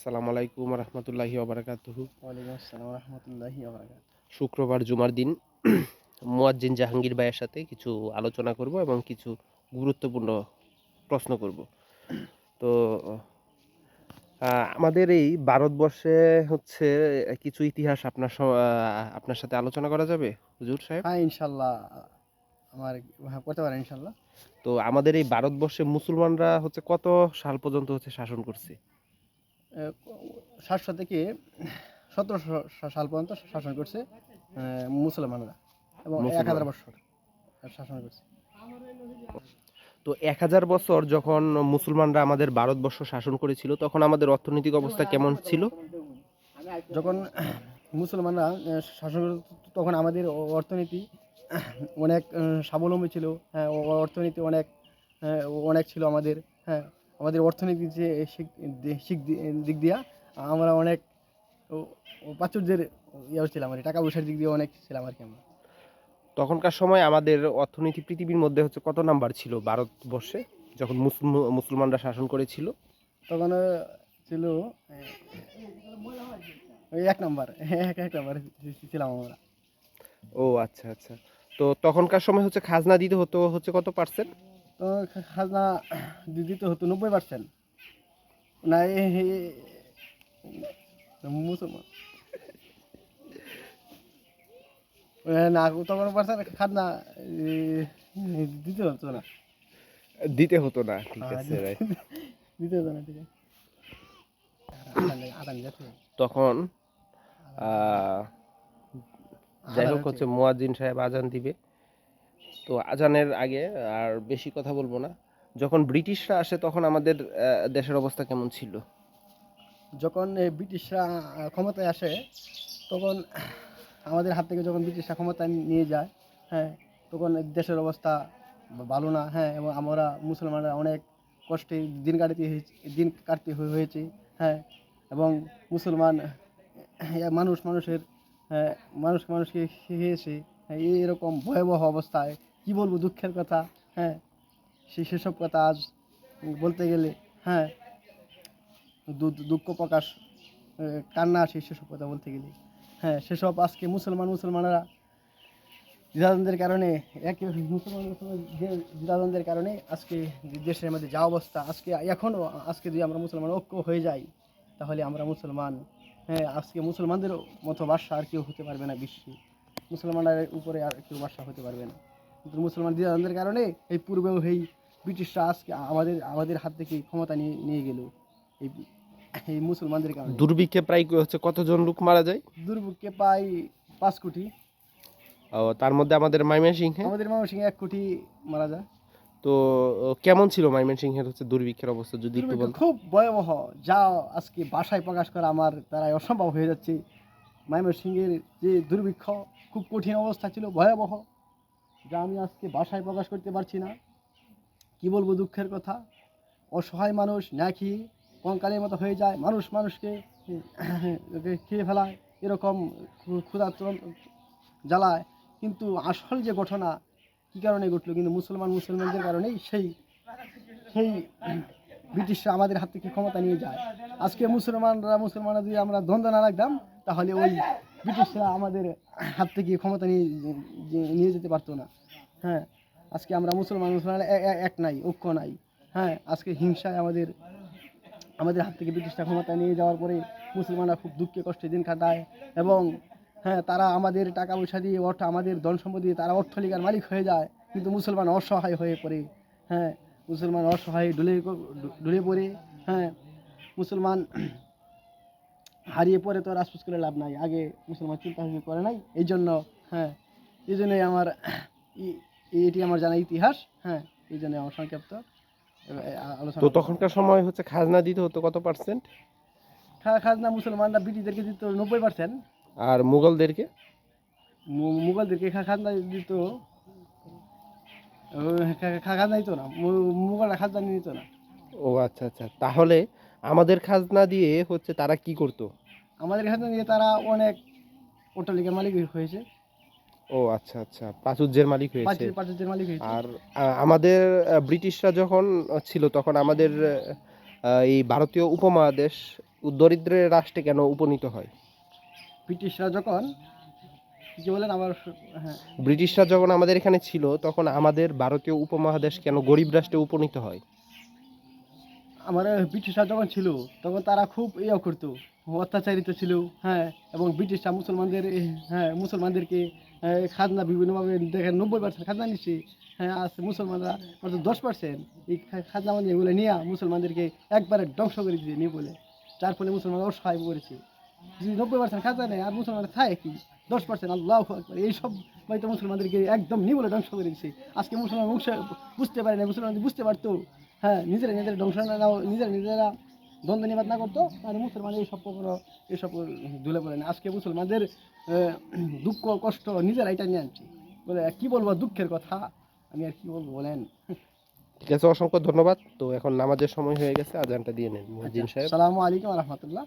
আসসালামু আলাইকুম রহমতুল্লাহি ওবরাকাতুহু ওয়ালাইকুম আসসালাম রহমতুল্লাহি শুক্রবার জুমার দিন মুয়াজ্জিন জাহাঙ্গীর ভাইয়ের সাথে কিছু আলোচনা করব এবং কিছু গুরুত্বপূর্ণ প্রশ্ন করব। তো আমাদের এই ভারতবর্ষে হচ্ছে কিছু ইতিহাস আপনার আপনার সাথে আলোচনা করা যাবে? হুজুর সাহেব? হ্যাঁ ইনশাল্লাহ। আমার হ্যাঁ করতে পারেন ইনশাল্লাহ। তো আমাদের এই ভারতবর্ষে মুসলমানরা হচ্ছে কত সাল পর্যন্ত হচ্ছে শাসন করছে? সাতশো থেকে সতেরোশো সাল পর্যন্ত শাসন করছে মুসলমানরা এবং এক হাজার বছর শাসন করছে। তো এক হাজার বছর যখন মুসলমানরা আমাদের ভারতবর্ষ শাসন করেছিল তখন আমাদের অর্থনৈতিক অবস্থা কেমন ছিল? যখন মুসলমানরা শাসন করত তখন আমাদের অর্থনীতি অনেক স্বাবলম্বী ছিল। হ্যাঁ অর্থনীতি অনেক অনেক ছিল আমাদের। হ্যাঁ আমাদের অর্থনীতি যে দিক দিয়া আমরা অনেক প্রাচুর্যের ইয়ে ছিলাম আর টাকা পয়সার দিক দিয়ে অনেক ছিলাম আর কি আমরা। তখনকার সময় আমাদের অর্থনীতি পৃথিবীর মধ্যে হচ্ছে কত নাম্বার ছিল ভারতবর্ষে? যখন মুসলম- মুসলমানরা শাসন করেছিল? তখন ছিল এক নম্বর এক এক নম্বর ছিলাম আমরা। ও আচ্ছা আচ্ছা। তো তখনকার সময় হচ্ছে খাজনা দিতে হতো হচ্ছে কত পার্সেন্ট খাজনা দিতে হতো নব্বই পার্সেন্ট না মুসলমান। না তখন পার্সেন্ট খাজনা দিতে হতো না। দিতে হতো না ঠিক হ্যাঁ, আছে দিতে হতো না ঠিক আছে। তখন যাই হোক হচ্ছে মুয়াজ্জিন সাহেব আজান দিবে। তো আজানের আগে আর বেশি কথা বলব না। যখন ব্রিটিশরা আসে তখন আমাদের দেশের অবস্থা কেমন ছিল? যখন ব্রিটিশরা ক্ষমতায় আসে তখন আমাদের হাত থেকে যখন ব্রিটিশরা ক্ষমতায় নিয়ে যায় হ্যাঁ তখন দেশের অবস্থা ভালো না হ্যাঁ এবং আমরা মুসলমানরা অনেক কষ্টে দিন কাটাতে দিন কাটতে হয়ে- হয়েছে হ্যাঁ এবং মুসলমান মানুষ মানুষের আহ, মানুষ মানুষকে খেয়েছে এরকম ভয়াবহ অবস্থায় কি বলব দুঃখের কথা? হ্যাঁ সেই সেসব কথা আজ বলতে গেলে হ্যাঁ দুঃখ প্রকাশ কান্না আসে সেসব কথা বলতে গেলে। হ্যাঁ সেসব আজকে মুসলমান, মুসলমানরা দ্বিধাদ্বন্দ্বের কারণে, এক মুসলমান মুসলমান যে কারণে আজকে দেশের মধ্যে যা অবস্থা, আজকে এখনও আজকে যদি আমরা মুসলমান ঐক্য হয়ে যাই, তাহলে আমরা মুসলমান। হ্যাঁ আজকে মুসলমানদের মতো বাদশা আর কেউ হতে পারবে না বিশ্বে। মুসলমানের উপরে আর কেউ বাদশা হতে পারবে না। কিন্তু মুসলমান দ্বিধাদ্বন্দ্বের কারণে এই পূর্বেও এই ব্রিটিশরা আজকে আমাদের আমাদের হাত থেকে ক্ষমতা নিয়ে নিয়ে গেল এই এই মুসলমানদের কারণে। দুর্ভিক্ষে প্রায় হচ্ছে কতজন লোক মারা যায়? দুর্ভিক্ষে প্রায় পাঁচ কোটি। ও তার মধ্যে আমাদের ময়মনসিংহে? আমাদের ময়মনসিংহে এক কোটি মারা যায়। তো কেমন ছিল ময়মনসিংহের হচ্ছে দুর্ভিক্ষের অবস্থা যদি একটু বল খুব ভয়াবহ যা আজকে ভাষায় প্রকাশ করা আমার দ্বারাই অসম্ভব হয়ে যাচ্ছে। ময়মনসিংহের যে দুর্ভিক্ষ খুব কঠিন অবস্থা ছিল ভয়াবহ। যা আমি আজকে বাসায় প্রকাশ করতে পারছি না। কি বলব দুঃখের কথা? অসহায় মানুষ না খেয়ে কঙ্কালের মতো হয়ে যায়, মানুষ মানুষকে খেয়ে ফেলায়, এরকম ক্ষুধা জ্বালায়। কিন্তু আসল যে ঘটনা, কী কারণে ঘটলো? কিন্তু মুসলমান মুসলমানদের কারণেই সেই সেই ব্রিটিশরা আমাদের হাত থেকে ক্ষমতা নিয়ে যায়। আজকে মুসলমানরা মুসলমানরা যদি আমরা দ্বন্দ্ব না রাখতাম, তাহলে ওই ব্রিটিশরা আমাদের হাত থেকে ক্ষমতা নিয়ে নিয়ে যেতে পারতো না। হ্যাঁ আজকে আমরা মুসলমান মুসলমান এক নাই, ঐক্য নাই। হ্যাঁ আজকে হিংসায় আমাদের আমাদের হাত থেকে ব্রিটিশরা ক্ষমতা নিয়ে যাওয়ার পরে মুসলমানরা খুব দুঃখে কষ্টে দিন কাটায় এবং হ্যাঁ তারা আমাদের টাকা পয়সা দিয়ে, অর্থ, আমাদের ধন সম্পদ দিয়ে তারা অর্থলিকার মালিক হয়ে যায়। কিন্তু মুসলমান অসহায় হয়ে পড়ে। হ্যাঁ মুসলমান অসহায় ডুলে ডুলে পড়ে। হ্যাঁ মুসলমান হারিয়ে পরে তো রাজপুত করে লাভ নাই। আগে মুসলমান চিন্তা ভাবনা করে নাই এই জন্য হ্যাঁ এই জন্যই আমার এটি আমার জানা ইতিহাস হ্যাঁ এই জন্য আমার সংক্ষিপ্ত তো তখনকার সময় হচ্ছে খাজনা দিতে হতো কত পার্সেন্ট খা- খাজনা মুসলমানরা ব্রিটিশদেরকে দিত নব্বই পার্সেন্ট আর মুঘলদেরকে? মুঘলদেরকে খা- খাজনা দিত খাজনা দিত না মুঘলরা খাজনা নিত না। ও আচ্ছা আচ্ছা তাহলে আমাদের খাজনা দিয়ে হচ্ছে তারা কি করতো? আমাদের খাজনা দিয়ে তারা অনেক অট্টালিকার মালিক হয়েছে। ও আচ্ছা আচ্ছা। প্রাচুর্যের মালিক হয়েছে। পাঁচ পাঁচের মালিক হয়েছে। আর আমাদের ব্রিটিশরা যখন ছিল তখন আমাদের এই ভারতীয় উপমহাদেশ দরিদ্রের রাষ্ট্রে কেন উপনীত হয়? ব্রিটিশরা যখন কি বলেন আমার হ্যাঁ। ব্রিটিশরা যখন আমাদের এখানে ছিল তখন আমাদের ভারতীয় উপমহাদেশ কেন গরিব রাষ্ট্রে উপনীত হয়? আমার ব্রিটিশরা যখন ছিল, তখন তারা খুব ইয়ে করতো, অত্যাচারিত ছিল হ্যাঁ এবং ব্রিটিশরা মুসলমানদের হ্যাঁ মুসলমানদেরকে খাজনা বিভিন্নভাবে দেখেন, নব্বই পার্সেন্ট খাজনা নিচ্ছে হ্যাঁ আজ মুসলমানরা মাত্র দশ পার্সেন্ট এই খাজনা মানে এগুলো নিয়ে মুসলমানদেরকে একবারে ধ্বংস করে দিয়ে নিয়ে বলে। যার ফলে মুসলমান অসহায় করেছে যদি নব্বই পার্সেন্ট খাজনা নেয়, আর মুসলমানরা খায় কি? দশ পার্সেন্ট আল্লাহ আকবার এইসব হয়তো মুসলমানদেরকে একদম নিয়ে বলে ধ্বংস করে দিচ্ছে আজকে মুসলমান বুঝতে পারে না, মুসলমান বুঝতে পারতো হ্যাঁ নিজেরা নিজেরা ধ্বংস না না- নিজেরা নিজেরা দ্বন্দ্ব নিবাদ না করতো। আর মুসলমান এইসব কখনো এইসব ধুলে পড়ে না। আজকে মুসলমানদের দুঃখ কষ্ট নিজেরা এটা নিয়ে আনছি। বলে কি বলব? দুঃখের কথা। আমি আর কি বলব? বলেন। ঠিক আছে অসংখ্য ধন্যবাদ। তো এখন নামাজের সময় হয়ে গেছে। আজানটা দিয়ে নেন সাহেব। সালামু আলাইকুম রহমতুল্লাহ।